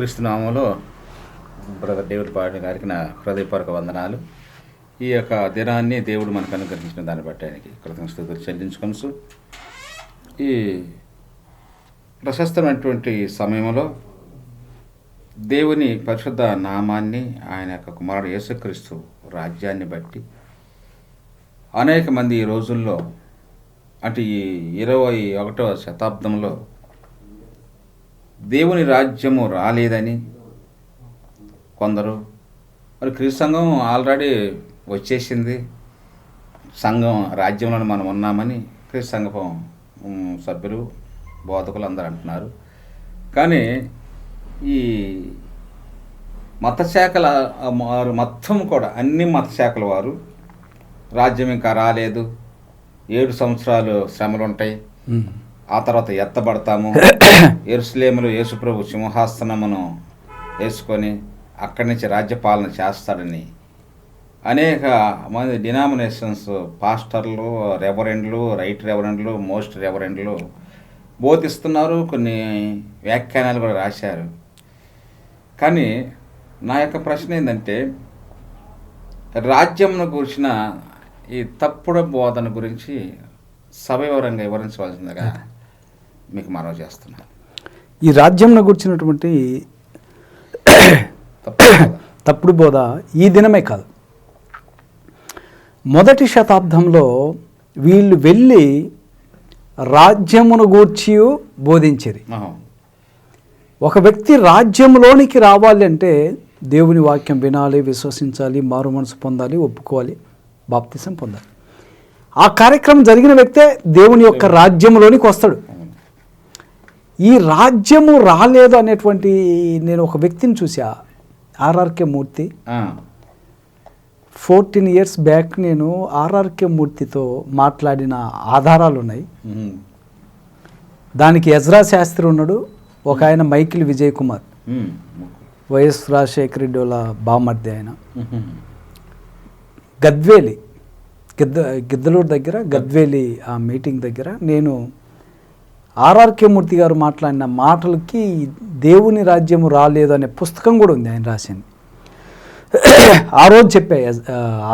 క్రీస్తు నామంలో brother David పాడిన గారికి నా హృదయపూర్వక వందనాలు. ఈ యొక్క దినాన్ని దేవుడు మనకు అనుగ్రహించిన దాన్ని బట్టి ఆయనకి కృతజ్ఞతలు చెల్లించుకొనుసు ఈ ప్రశస్తమైనటువంటి సమయంలో దేవుని పరిశుద్ధ నామాన్ని ఆయన యొక్క కుమారుడు యేసుక్రీస్తు రాజ్యాన్ని బట్టి అనేక మంది ఈ రోజుల్లో అంటే ఈ ఇరవై ఒకటవ శతాబ్దంలో దేవుని రాజ్యము రాలేదని కొందరు. మరి క్రీస్తు సంఘం ఆల్రెడీ వచ్చేసింది. సంఘం రాజ్యంలో మనం ఉన్నామని క్రీస్తు సంఘం సభ్యులు బోధకులు అందరూ అంటున్నారు. కానీ ఈ మత శాఖల వారు మొత్తం కూడా అన్ని మత శాఖల వారు రాజ్యం ఇంకా రాలేదు. ఏడు సంవత్సరాలు శ్రమలు ఉంటాయి ఆ తర్వాత ఎత్తబడతాము. ఎరుసలేములో యేసుప్రభు సింహాసనమును వేసుకొని అక్కడి నుంచి రాజ్యపాలన చేస్తాడని అనేక మంది డినామినేషన్స్ పాస్టర్లు రెవరెండ్లు రైట్ రెవరెండ్లు మోస్ట్ రెవరెండ్లు బోధిస్తున్నారు కొన్ని వ్యాఖ్యానాలు కూడా రాశారు. కానీ నా యొక్క ప్రశ్న ఏంటంటే రాజ్యంను గురించిన ఈ తప్పుడు బోధన గురించి సవివరంగా వివరించవలసిందిగా మీకు మనవి చేస్తున్నాను. ఈ రాజ్యంను గుర్చినటువంటి తప్పుడు బోధ. ఈ దినమే కాదు. మొదటి శతాబ్దంలో వీళ్ళు వెళ్ళి రాజ్యమును గూర్చి బోధించేది. ఒక వ్యక్తి రాజ్యంలోనికి రావాలి అంటే దేవుని వాక్యం వినాలి విశ్వసించాలి మారు మనసు పొందాలి ఒప్పుకోవాలి బాప్తిసం పొందాలి. ఆ కార్యక్రమం జరిగిన వ్యక్తే దేవుని యొక్క రాజ్యంలోనికి వస్తాడు. ఈ రాజ్యము రాలేదు అనేటువంటి నేను ఒక వ్యక్తిని చూసా RRK Murthy. Fourteen years back నేను ఆర్ఆర్కే మూర్తితో మాట్లాడిన ఆధారాలు ఉన్నాయి దానికి ఎజ్రా శాస్త్రి ఉన్నాడు ఒక ఆయన మైకిల్ విజయ్ కుమార్. వైఎస్ రాజశేఖర రెడ్డి వాళ్ళ బామర్ది ఆయన. గద్వేలి గిద్ద గిద్దలూరు దగ్గర గద్వేలి ఆ మీటింగ్ దగ్గర నేను ఆర్ఆర్కే మూర్తి గారు మాట్లాడిన మాటలకి దేవుని రాజ్యము రాలేదు అనే పుస్తకం కూడా ఉంది ఆయన రాసింది. ఆ రోజు చెప్పా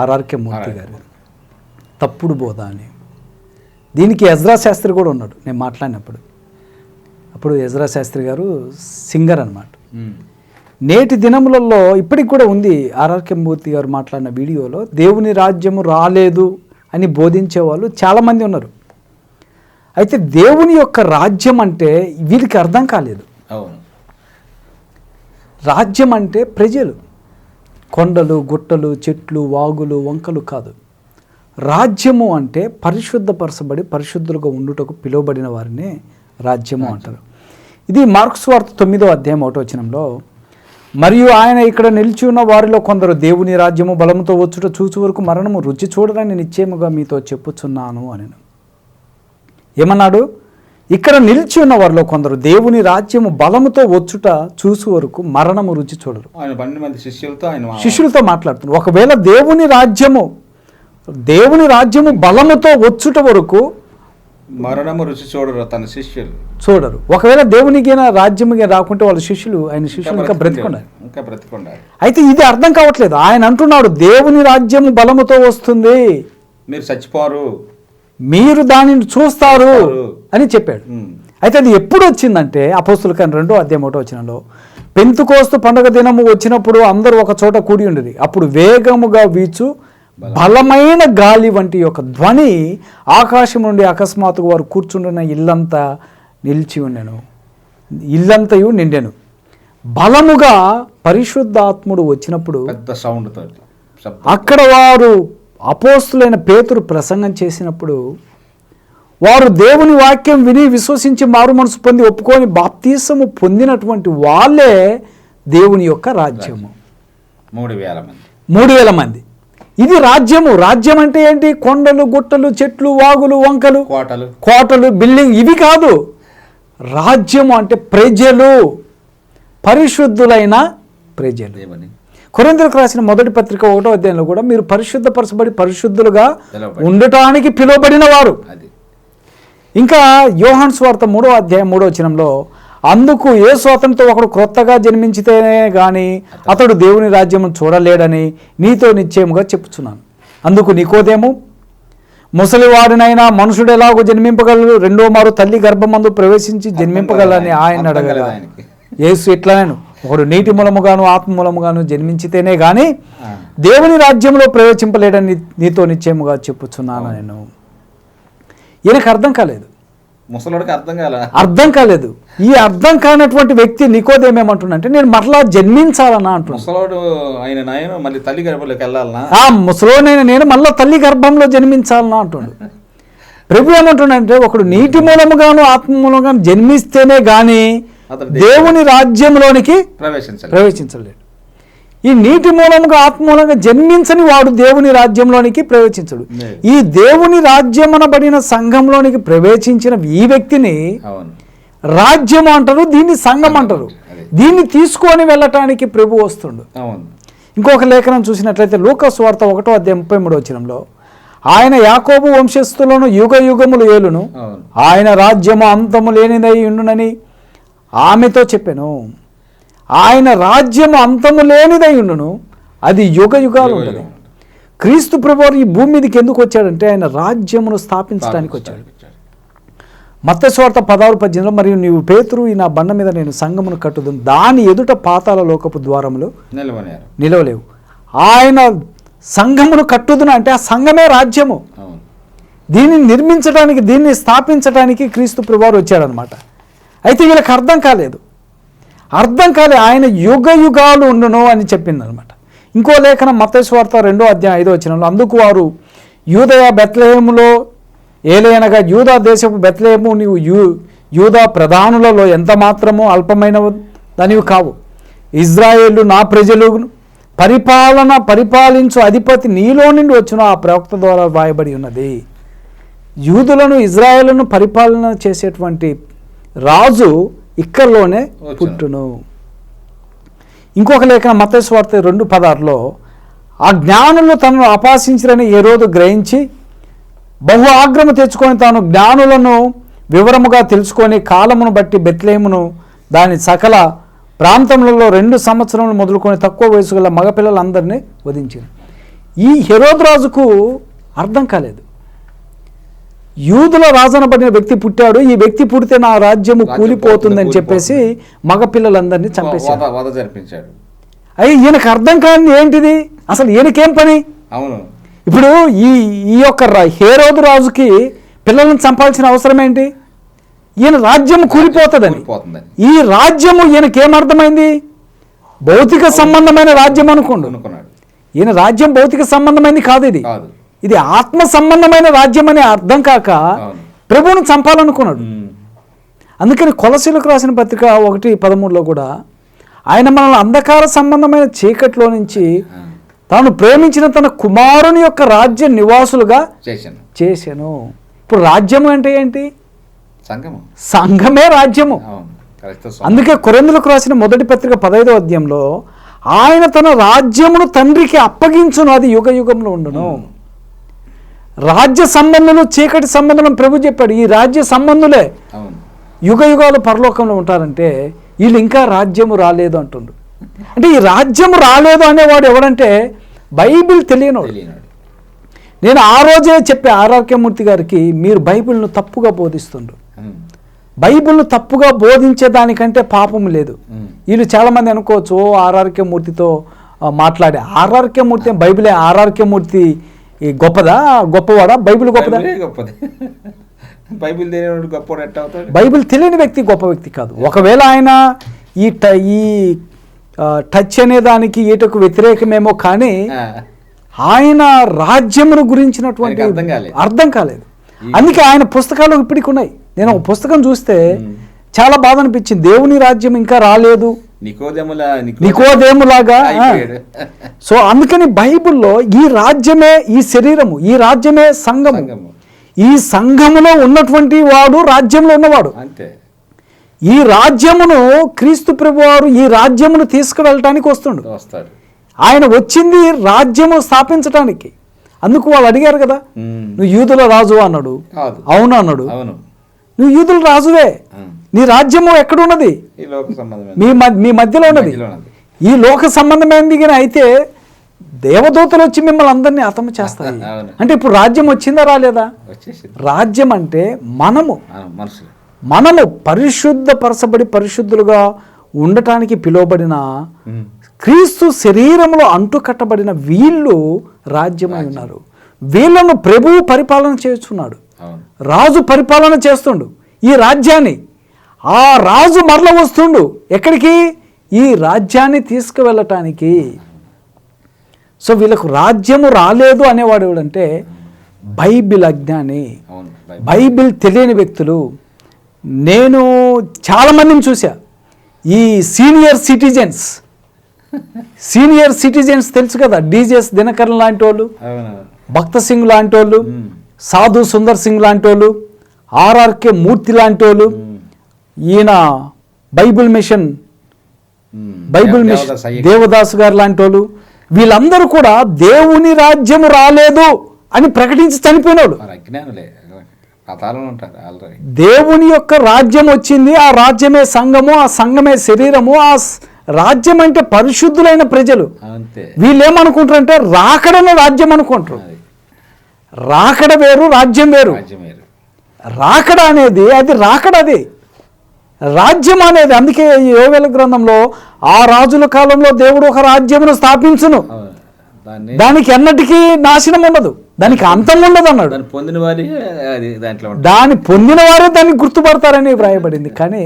ఆర్ఆర్కే మూర్తి గారు తప్పుడు బోధ అని. దీనికి ఎజ్రా శాస్త్రి కూడా ఉన్నాడు నేను మాట్లాడినప్పుడు. అప్పుడు ఎజ్రా శాస్త్రి గారు సింగర్ అన్నమాట. ఉమ్, నేటి దినములలో ఇప్పటికి కూడా ఉంది ఆర్ఆర్కే మూర్తి గారు మాట్లాడిన వీడియోలో దేవుని రాజ్యము రాలేదు అని బోధించే వాళ్ళు చాలామంది ఉన్నారు. అయితే దేవుని యొక్క రాజ్యం అంటే వీరికి అర్థం కాలేదు. అవును. రాజ్యం అంటే ప్రజలు. కొండలు గుట్టలు చెట్లు వాగులు వంకలు కాదు. రాజ్యము అంటే పరిశుద్ధపరచబడి పరిశుద్ధులుగా ఉండుటకు పిలువబడిన వారినే రాజ్యము అంటారు. ఇది మార్క్స్ వార్త తొమ్మిదో అధ్యాయం ఒకటో వచనంలో మరియు ఆయన ఇక్కడ నిలిచి ఉన్న వారిలో కొందరు దేవుని రాజ్యము బలముతో వచ్చుట చూచు వరకు మరణము రుచి చూడరని నిశ్చయముగా మీతో చెప్పుచున్నాను అని ఏమన్నాడు? ఇక్కడ నిలిచి ఉన్న వారిలో కొందరు దేవుని రాజ్యము బలముతో వచ్చుట చూసు వరకు మరణము రుచి చూడరు. శిష్యులతో ఆయన శిష్యులతో మాట్లాడుతున్నారు ఒకవేళ దేవుని రాజ్యము దేవుని రాజ్యము బలముతో వచ్చుట వరకు మరణము రుచి చూడరు తన శిష్యులు. చూడరు. ఒకవేళ దేవునికి రాజ్యముగా రాకుంటే వాళ్ళ శిష్యులు ఆయన శిష్యులు ఇంకా బ్రతికున్నారు ఇంకా బ్రతికుండాలి. అయితే ఇది అర్థం కావట్లేదు. ఆయన అంటున్నాడు దేవుని రాజ్యము బలముతో వస్తుంది. మీరు చచ్చిపోరు. మీరు దానిని చూస్తారు. అని చెప్పాడు. అయితే అది ఎప్పుడు వచ్చిందంటే అపోస్తుల కానీ రెండో అధ్యాయం ఒకటో వచ్చినలో పెంతుకోస్తు పండుగ దినము వచ్చినప్పుడు అందరూ ఒక చోట కూడి ఉండేది. అప్పుడు వేగముగా వీచు బలమైన గాలి వంటి యొక్క ధ్వని ఆకాశం నుండి అకస్మాత్తుగా వారు కూర్చుండిన ఇల్లంతా నిలిచి ఉండెను. ఇల్లంతయు నిండెను. బలముగా పరిశుద్ధాత్ముడు వచ్చినప్పుడు పెద్ద సౌండ్ అక్కడ వారు అపోస్తులైన పేతురు ప్రసంగం చేసినప్పుడు వారు దేవుని వాక్యం విని విశ్వసించి మారు మనసు పొంది ఒప్పుకొని బాప్తీసము పొందినటువంటి వాళ్ళే దేవుని యొక్క రాజ్యము. మూడు వేల మంది. మూడు వేల మంది. ఇది రాజ్యము. రాజ్యం అంటే ఏంటి? కొండలు గుట్టలు చెట్లు వాగులు వంకలు. కోటలు. కోటలు బిల్డింగ్. ఇవి కాదు. రాజ్యము అంటే ప్రజలు. పరిశుద్ధులైన ప్రజలు. కొరింథీయులకు రాసిన మొదటి పత్రిక ఒకటో అధ్యాయంలో కూడా మీరు పరిశుద్ధపరచబడి పరిశుద్ధులుగా. ఉండటానికి పిలువబడిన వారు. అది. ఇంకా యోహాన్ స్వార్థ మూడో అధ్యాయం మూడో వచనంలో అందుకు యేసు అతనితో ఒకడు క్రొత్తగా జన్మించితేనే గాని అతడు దేవుని రాజ్యము చూడలేడని నీతో నిశ్చయముగా చెప్పుచున్నాను. అందుకు నీకోదేమో? ముసలివాడినైనా మనుషుడు ఎలాగో జన్మింపగలరు రెండో మారు తల్లి గర్భమందు ప్రవేశించి జన్మింపగలని ఆయన అడగల. యేసు ఇట్లానేను ఒకడు నీటి మూలముగాను ఆత్మ మూలముగాను జన్మించితేనే గాని ఆ. దేవుని రాజ్యంలో ప్రవేశింపలేడని నీతో నిశ్చయముగా చెప్పుచున్నాను నేను. ఈయనకు అర్థం కాలేదు. ముసలోడికి అర్థం కాల. అర్థం కాలేదు. ఈ అర్థం కానటువంటి వ్యక్తి నికోదేమేమంటున్నంటే నేను మరలా జన్మించాలన్నా అంటున్నాను ముసలోడు ఆయన నాయన మళ్ళీ తల్లి గర్భంలోకి వెళ్ళాలనా? ఆ ముసలోనైన నేను మళ్ళా తల్లి గర్భంలో జన్మించాలన్నా అంటుండు. ప్రభు ఏమంటుండంటే ఒకడు నీటి మూలముగాను ఆత్మ మూలముగాను జన్మిస్తేనే గాని అతడు దేవుని రాజ్యంలోనికి ప్రవేశించాలి ప్రవేశించలేడు ఈ నీటి మూలంగా జన్మించని వాడు దేవుని రాజ్యంలోనికి ప్రవేశించడు. ఈ దేవుని రాజ్యమనబడిన సంఘంలోనికి ప్రవేశించిన ఈ వ్యక్తిని రాజ్యం అంటారు దీన్ని సంఘం అంటారు. దీన్ని తీసుకొని వెళ్ళటానికి ప్రభు వస్తుండు. ఇంకొక లేఖనం చూసినట్లయితే లూకస్ వార్త ఒకటో అధ్యాయం ముప్పై మూడో వచనంలో ఆయన యాకోబు వంశస్థులను యుగ యుగములు ఏలును ఆయన రాజ్యము అంతము లేనిదై ఉండునని ఆమెతో చెప్పాను ఆయన రాజ్యము అంతము లేనిదై ఉండును అది యుగ యుగాలు యుగం. క్రీస్తు ప్రభు ఈ భూమి మీదకి ఎందుకు వచ్చాడంటే ఆయన రాజ్యమును స్థాపించడానికి వచ్చాడు. మత్తస్వార్త పదహారు పద్దెనిమిదిలో మరియు నీవు పేతురు ఈ నా బండ మీద నేను సంగమును కట్టుదు దాని ఎదుట పాతాల లోకపు ద్వారములు నిలవలేవు. ఆయన సంఘమును కట్టుదును అంటే ఆ సంఘమే రాజ్యము. దీన్ని నిర్మించడానికి దీన్ని స్థాపించడానికి క్రీస్తు ప్రభువారు వచ్చాడనమాట అయితే వీళ్ళకి అర్థం కాలేదు. అర్థం కాలే ఆయన యుగ యుగాలు ఉండును అని చెప్పిందనమాట. ఇంకో లేఖనం మతేశ్వార్త రెండో అధ్యాయం ఐదో వచ్చినంలో అందుకు వారు యూదయ బెత్లహేములో ఏలైనగా యూదా దేశపు బెత్లహేము నీవు యూ యూదా ప్రధానులలో ఎంత మాత్రమో అల్పమైన దానివి కావు. ఇజ్రాయేళ్ళు నా ప్రజలు పరిపాలన పరిపాలించు అధిపతి నీలో నుండి వచ్చిన ఆ ప్రవక్త ద్వారా వాయబడి ఉన్నది. యూదులను ఇజ్రాయేళ్ళను పరిపాలన చేసేటువంటి రాజు ఇక్కడలోనే. పుట్టును. ఇంకొక లేఖన మతస్వార్త రెండు పదార్లో ఆ జ్ఞానులు తనను అపాసించరని ఏ రోజు గ్రహించి బహు ఆగ్రహం తెచ్చుకొని తాను జ్ఞానులను వివరముగా తెలుసుకొని కాలమును బట్టి బెత్లేమును దాని సకల ప్రాంతములలో రెండు సంవత్సరములు మొదలుకొని తక్కువ వయసు గల మగపిల్లలందరినీ వధించారు. ఈ హెరోద్ రాజుకు అర్థం కాలేదు. యూదుల రాజనబడిన వ్యక్తి పుట్టాడు. ఈ వ్యక్తి పుడితే నా రాజ్యము రాజ్యం కూలిపోతుందని పోతుంది, చెప్పేసి మగపిల్లలందరినీ చంపేశాడు జరిపించాడు. అయ్యి ఈయనకు అర్థం కాని ఏంటిది? అసలు ఈయనకేం పని? అవును. ఇప్పుడు ఈ ఈ యొక్క హేరోదు రాజుకి పిల్లలను చంపాల్సిన అవసరం ఏంటి? ఈయన రాజ్యం కూలిపోతుందని. ఈ రాజ్యము ఈయనకేం అర్థమైంది? భౌతిక సంబంధమైన రాజ్యం అనుకోండు. అనుకున్నాడు. ఈయన రాజ్యం భౌతిక సంబంధమైనది కాదు ఇది. ఇది ఆత్మ సంబంధమైన రాజ్యం అనే అర్థం కాక. ప్రభువును చంపాలనుకున్నాడు. అందుకని కొలసీలకు రాసిన పత్రిక ఒకటి పదమూడులో కూడా ఆయన మనల్ని అంధకార సంబంధమైన చీకట్లో నుంచి. తాను ప్రేమించిన తన కుమారుని యొక్క రాజ్య నివాసులుగా చేశాను. ఇప్పుడు రాజ్యము అంటే ఏంటి? సంఘమే. రాజ్యము. అందుకే కొరెందులకు రాసిన మొదటి పత్రిక పదైదో అధ్యాయంలో ఆయన తన రాజ్యమును తండ్రికి అప్పగించును అది యుగ యుగంలో ఉండును. రాజ్య సంబంధులు చీకటి సంబంధులను ప్రభు చెప్పాడు. ఈ రాజ్య సంబంధులే యుగ యుగాలు పరలోకంలో ఉంటారంటే వీళ్ళు ఇంకా రాజ్యము రాలేదు అంటుండు. అంటే ఈ రాజ్యము రాలేదు అనేవాడు ఎవడంటే బైబిల్ తెలియనోడు. నేను ఆ రోజే చెప్పే ఆరోగ్యమూర్తి గారికి మీరు బైబిల్ను తప్పుగా బోధిస్తుండ్రు. ఉమ్. బైబిల్ను తప్పుగా బోధించే దానికంటే పాపం లేదు. వీళ్ళు చాలామంది అనుకోవచ్చు ఓ ఆర్ఆర్కే మూర్తితో ఆ, మాట్లాడే ఆర్ఆర్కే మూర్తి బైబిలే ఆర్ఆర్కే మూర్తి ఈ గొప్పదా? గొప్పవాడా? బైబిల్ గొప్పదా? బైబిలే గొప్పది. బైబిల్ గొప్పవాడు ఎట్ట అవుతాడు? బైబిల్ తెలియని వ్యక్తి గొప్ప వ్యక్తి కాదు. ఒకవేళ ఆయన ఈ ట ఈ టచ్ అనే దానికి ఈటకు వ్యతిరేకమేమో కానీ. ఆయన రాజ్యమును గురించినటువంటి అర్థం కాలేదు. అర్థం కాలేదు. అందుకే ఆయన పుస్తకాలు ఇప్పటికి ఉన్నాయి. నేను ఒక పుస్తకం చూస్తే. చాలా బాధ అనిపించింది. దేవుని రాజ్యం ఇంకా రాలేదు. నికోదేములాగా. సో అందుకని బైబిల్లో ఈ రాజ్యమే ఈ శరీరము ఈ రాజ్యమే సంఘము. ఈ సంఘములో ఉన్నటువంటి వాడు రాజ్యంలో ఉన్నవాడు. అంతే. ఈ రాజ్యమును క్రీస్తు ప్రభువారు ఈ రాజ్యమును తీసుకువెళ్ళటానికి వస్తుండు. వస్తాడు. ఆయన వచ్చింది రాజ్యము స్థాపించటానికి. అందుకు వాళ్ళు అడిగారు కదా. నువ్వు యూదుల రాజు అన్నాడు. అవును? అన్నాడు. అవును. నువ్వు యూదుల రాజువే. నీ రాజ్యము ఎక్కడున్నది? మీ మ- మధ్యలో ఉన్నది. ఈ లోక సంబంధమైనది గిన అయితే దేవదూతలు వచ్చి మిమ్మల్ని అందరినీ చేస్తాయి. అవును. అంటే ఇప్పుడు రాజ్యం వచ్చిందా రాలేదా? రాజ్యం అంటే మనము. మనము పరిశుద్ధపరచబడి పరిశుద్ధులుగా ఉండటానికి పిలువబడిన. క్రీస్తు శరీరంలో అంటుకట్టబడిన వీళ్ళు రాజ్యమై ఉన్నారు. వీళ్ళను ప్రభువు పరిపాలన చేస్తున్నాడు. రాజు పరిపాలన చేస్తుండు. ఈ రాజ్యాన్ని ఆ రాజు మరల వస్తుండు. ఎక్కడికి? ఈ రాజ్యాన్ని తీసుకువెళ్ళటానికి. సో వీళ్ళకు రాజ్యము రాలేదు అనేవాడు ఎవడంటే బైబిల్ అజ్ఞాని. బైబిల్. తెలియని వ్యక్తులు. నేను చాలామందిని చూసా ఈ సీనియర్ సిటిజన్స్. సీనియర్ సిటిజన్స్ తెలుసు కదా డీజెస్ దినకరన్ లాంటి వాళ్ళు భక్త సింగ్ లాంటి వాళ్ళు. సాధు సుందర్ సింగ్ లాంటి వాళ్ళు ఆర్ఆర్కే మూర్తి లాంటి వాళ్ళు. ఈయన Bible mission. Bible mission Devadas గారు లాంటి వాళ్ళు వీళ్ళందరూ కూడా దేవుని రాజ్యము రాలేదు అని ప్రకటించి చనిపోయినాడు. దేవుని యొక్క రాజ్యం వచ్చింది ఆ రాజ్యమే సంఘము ఆ సంఘమే శరీరము ఆ రాజ్యం అంటే పరిశుద్ధులైన ప్రజలు. అంతే. వీళ్ళు ఏమనుకుంటారంటే రాకడనే రాజ్యం అనుకుంటారు. రాకడ వేరు రాజ్యం వేరు. రాజ్యం వేరు. రాకడ అనేది అది రాకడ అది. రాజ్యం అనేది. అందుకే యోవేల గ్రంథంలో ఆ రాజుల కాలంలో దేవుడు ఒక రాజ్యమును స్థాపించును. దానికి ఎన్నటికీ నాశనం ఉండదు. దానికి అంతం ఉండదు అన్నాడు. పొందిన వారి దాంట్లో దాన్ని పొందిన వారే దాన్ని గుర్తుపడతారని వ్రాయబడింది. కానీ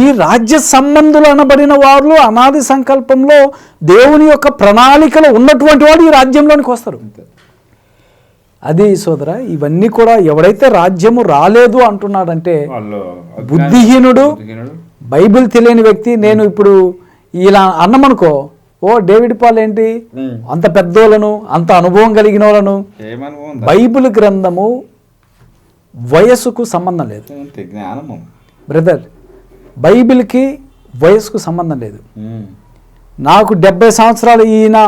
ఈ రాజ్య సంబంధులు అనబడిన వారు అనాది సంకల్పంలో దేవుని యొక్క ప్రణాళికలో ఉన్నటువంటి వాడు ఈ రాజ్యంలోనికి వస్తారు. అది సోదర ఇవన్నీ కూడా ఎవడైతే రాజ్యము రాలేదు అంటున్నాడంటే బుద్ధిహీనుడు బైబిల్ తెలియని వ్యక్తి. నేను ఇప్పుడు ఇలా అన్నమనుకో ఓ డేవిడ్ పాల్ ఏంటి. అంత పెద్దోళ్ళను అంత అనుభవం కలిగిన వాళ్ళను? బైబిల్ గ్రంథము వయస్సుకు సంబంధం లేదు. బ్రదర్ బైబిల్కి వయస్సుకు సంబంధం లేదు. నాకు డెబ్బై సంవత్సరాలు ఈయన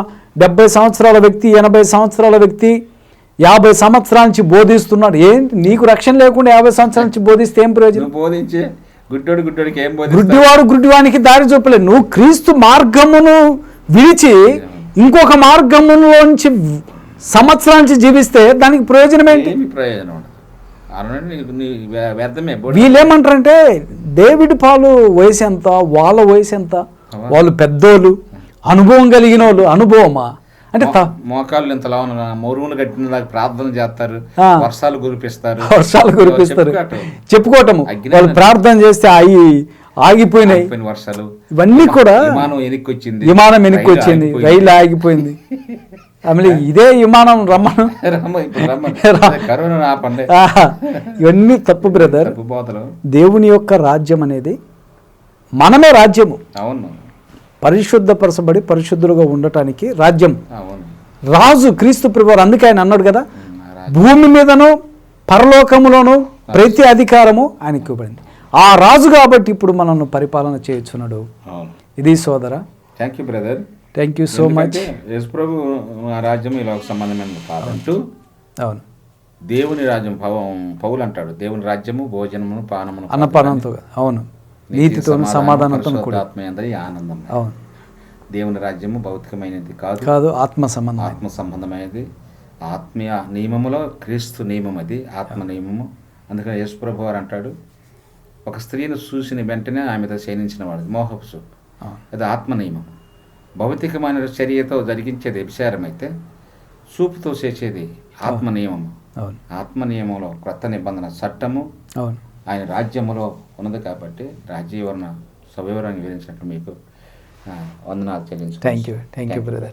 డెబ్బై సంవత్సరాల వ్యక్తి ఎనభై సంవత్సరాల వ్యక్తి యాభై సంవత్సరాల నుంచి బోధిస్తున్నాడు. ఏంటి? నీకు రక్షణ లేకుండా యాభై సంవత్సరాల నుంచి బోధిస్తే ఏం ప్రయోజనం? బోధించే గుడ్డోడు గుడ్డోడికి ఏం బోధిస్తావు? గుడ్డివాడు గుడ్డివానికి దారి చూపలేదు. నువ్వు క్రీస్తు మార్గమును విడిచి ఇంకొక మార్గములోంచి సంవత్సరాల నుంచి జీవిస్తే దానికి ప్రయోజనం ఏంటి? ప్రయోజనం వీళ్ళేమంటారంటే డేవిడ్ పాలు వయసు ఎంత? వాళ్ళ వయసు ఎంత? వాళ్ళు పెద్దోళ్ళు. అనుభవం కలిగిన వాళ్ళు అనుభవమా? అంటే మోకాళ్ళు ఇంతలా ఉన్న మరువులు కట్టిన దాకా ప్రార్థన చేస్తారు. వర్షాలు కురిపిస్తారు. వర్షాలు కురిపిస్తారు. చెప్పుకోవటం. చెప్పుకోవటము. వాళ్ళు ప్రార్థన చేస్తే అయి ఆగిపోయినాయి. ఆగిపోయిన వర్షాలు. ఇవన్నీ కూడా విమానం వచ్చింది విమానం వెనక్కి రైలు వచ్చింది ఆగిపోయింది. రైలు ఆగిపోయింది. ఆమె ఇదే విమానం రమ్మను. ఇవన్నీ తప్పు బ్రదర్. దేవుని యొక్క రాజ్యం అనేది మనమే రాజ్యము. అవును. పరిశుద్ధపరచబడి పరిశుద్ధులుగా ఉండటానికి రాజ్యం. అవును. రాజు క్రీస్తు ప్రభువారు అందుకే ఆయన అన్నాడు కదా. భూమి మీదను పరలోకములోను ప్రతి అధికారము ఆయనకి ఇవ్వబడింది. ఆ రాజు కాబట్టి ఇప్పుడు మనల్ని పరిపాలన చేయుచున్నాడు. అవును. ఇది సోదర. Thank you brother thank you so much యేసుప్రభు ఆ రాజ్యం ఈ లోక సంబంధమైనది కాదంటూ అవును. దేవుని రాజ్యం పవ- పౌలు అంటాడు దేవుని రాజ్యము భోజనమును పానమును అన్నపానంతో. అవును. నీతితోను సమాధానంతో కూడా ఆనందం అవును. దేవుని రాజ్యము భౌతికమైనది కాదు కాదు ఆత్మ సంబంధం ఆత్మ సంబంధమైనది ఆత్మీయ నియమములో క్రీస్తు నియమం అది ఆత్మ నియమము. అందుకని యేసుప్రభు వారు అంటాడు ఒక స్త్రీని చూసిన వెంటనే ఆమెతో శయనించిన వాడు మోహపు చూపు అవును. అది ఆత్మ నియమం. భౌతికమైన చర్యతో జరిగించేది వ్యభిచారం అయితే చూపుతో చేసేది ఆత్మ నియమము. అవును. ఆత్మ నియమంలో క్రొత్త నిబంధన చట్టము. అవును. ఆయన రాజ్యములో ఉన్నది కాబట్టి రాజ్య వివరణ సవివరాన్ని వివరించినట్లు మీకు వందనాలు చెల్లించు thank you thank you brother